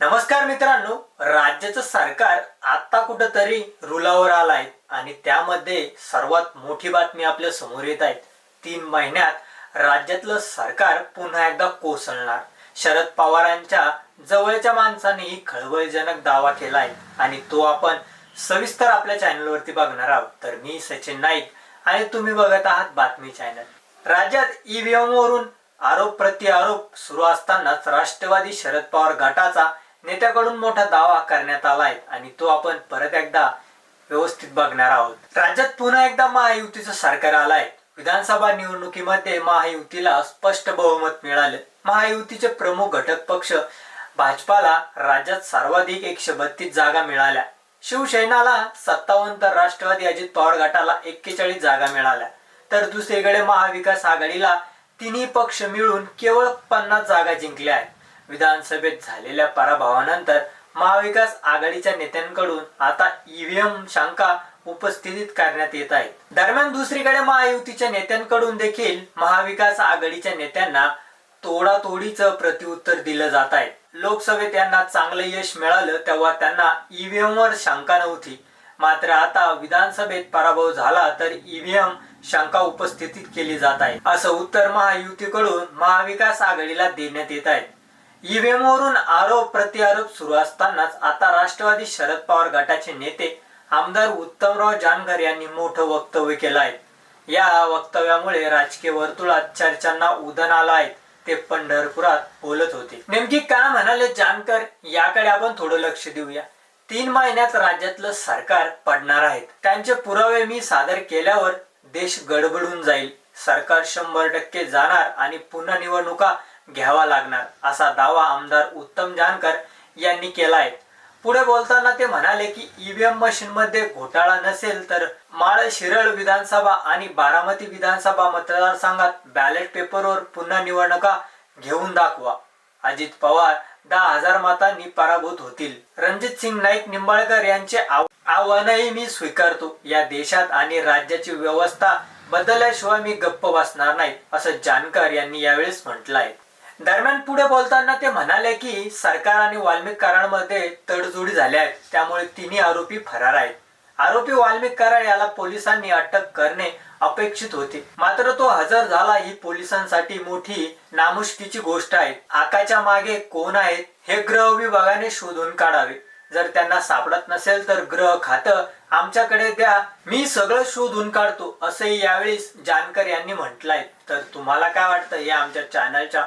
नमस्कार मित्रांनो राज्याचं सरकार आता कुठंतरी रुलावर आलाय आणि त्यामध्ये सर्वात मोठी बातमी आपल्यासमोर येत आहे. तीन महिन्यात राज्यातलं सरकार पुन्हा एकदा कोसळणार. शरद पवारांच्या जवळच्या माणसाने ही खळबळजनक दावा केलाय आणि तो आपण सविस्तर आपल्या चॅनलवरती बघणार आहोत. तर मी सचिन नाईक आणि तुम्ही बघत आहात बातमी चॅनल. राज्यात ईव्हीएम वरून आरोप प्रत्यारोप सुरू असतानाच राष्ट्रवादी शरद पवार गटाचा नेत्याकडून मोठा दावा करण्यात आलाय आणि तो आपण परत एकदा व्यवस्थित बघणार आहोत. राज्यात पुन्हा एकदा महायुतीचं सरकार आलाय. विधानसभा निवडणुकीमध्ये महायुतीला स्पष्ट बहुमत मिळाले. महायुतीचे प्रमुख घटक पक्ष भाजपाला राज्यात सर्वाधिक एकशे बत्तीस जागा मिळाल्या. शिवसेनाला सत्तावन्न तर राष्ट्रवादी अजित पवार गटाला एक्केचाळीस जागा मिळाल्या. तर दुसरीकडे महाविकास आघाडीला तिन्ही पक्ष मिळून केवळ पन्नास जागा जिंकल्या आहेत. विधानसभेत झालेल्या पराभवानंतर महाविकास आघाडीच्या नेत्यांकडून आता ईव्हीएम शंका उपस्थित करण्यात येत आहे दरम्यान दुसरीकडे महायुतीच्या नेत्यांकडून देखील महाविकास आघाडीच्या नेत्यांना तोडातोडीचं प्रत्युत्तर दिलं जात आहे. लोकसभेत यांना चांगलं यश मिळालं तेव्हा त्यांना ईव्हीएम वर शंका नव्हती. मात्र आता विधानसभेत पराभव झाला तर ईव्हीएम शंका उपस्थितीत केली जात आहे. असं उत्तर महायुतीकडून महाविकास आघाडीला देण्यात येत आहे. ईव्हीएमवरून आरोप प्रत्यारोप सुरू असतानाच आता राष्ट्रवादी शरद पवार गटाचे नेते आमदार उत्तमराव जानकर यांनी मोठं वक्तव्य केलं आहे. या वक्तव्यामुळे राजकीय वर्तुळात चर्चांना उदन आलं आहे. ते पंढरपुरात बोलत होते. नेमकी काय म्हणाले जानकर? याकडे आपण थोडं लक्ष देऊया. तीन महिन्यात राज्यातलं सरकार पडणार आहे. त्यांचे पुरावे मी सादर केल्यावर देश गडबडून जाईल. सरकार शंभर टक्के जाणार आणि पुन्हा निवडणुका घ्यावा लागणार असा दावा आमदार उत्तम जानकर यांनी केलाय. पुढे बोलताना ते म्हणाले की ईव्हीएम मशीन मध्ये घोटाळा नसेल तर माळ शिरळ विधानसभा आणि बारामती विधानसभा मतदारसंघात बॅलेट पेपरवर पुन्हा निवडणुका घेऊन दाखवा. अजित पवार दहा हजार मतांनी पराभूत होतील. रणजित सिंग नाईक निंबाळकर यांचे आव्हानही मी स्वीकारतो. या देशात आणि राज्याची व्यवस्था बदलल्याशिवाय मी गप्प बसणार नाही असं जानकर यांनी यावेळेस म्हटलं आहे दरम्यान पुढे बोलताना ते म्हणाले की सरकार आणि वाल्मिक कराडमध्ये तडजोडी झाल्या आहेत त्यामुळे तिन्ही आरोपी फरार आहेत. आरोपी वाल्मिक कराड याला पोलिसांनी अटक करणे अपेक्षित होते. मात्र तो हजर झाला ही पोलिसांसाठी मोठी नामुष्कीची गोष्ट आहे. आकाच्या मागे कोण आहेत हे ग्रह विभागाने शोधून काढावे. जर त्यांना सापडत नसेल तर ग्रह खातं आमच्याकडे द्या मी सगळं शोधून काढतो असंही यावेळी जानकर यांनी म्हटलंय. तर तुम्हाला काय वाटतं हे आमच्या चॅनलच्या